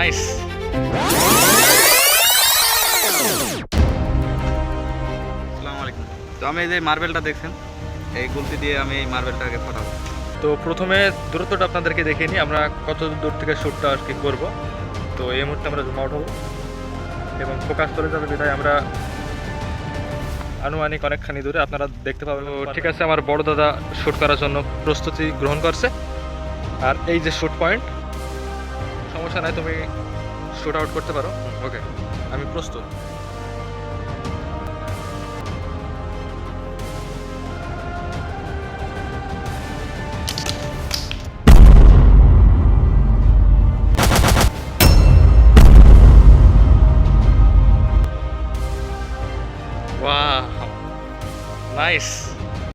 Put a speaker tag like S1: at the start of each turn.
S1: Nice. তো আমি যে মার্বেলটা দেখছেন এই গুলতি দিয়ে আমি এই মার্বেলটাকে ফোটাবো।
S2: তো প্রথমে দূরত্বটা আপনাদেরকে দেখে নিই আমরা কত দূর থেকে শ্যুটটা আর কি করব। তো এই মুহূর্তে আমরা জুম আউট হব এবং ফোকাস চলে যাবে বিধায় আমরা আনুমানিক অনেকখানি দূরে আপনারা দেখতে পাবেন ঠিক আছে আমার বড় দাদা শ্যুট করার জন্য প্রস্তুতি গ্রহণ করছে। আর এই যে শ্যুট পয়েন্ট সমস্যা নাই তুমি শুট আউট করতে পারো ওকে আমি প্রস্তুত. Nice.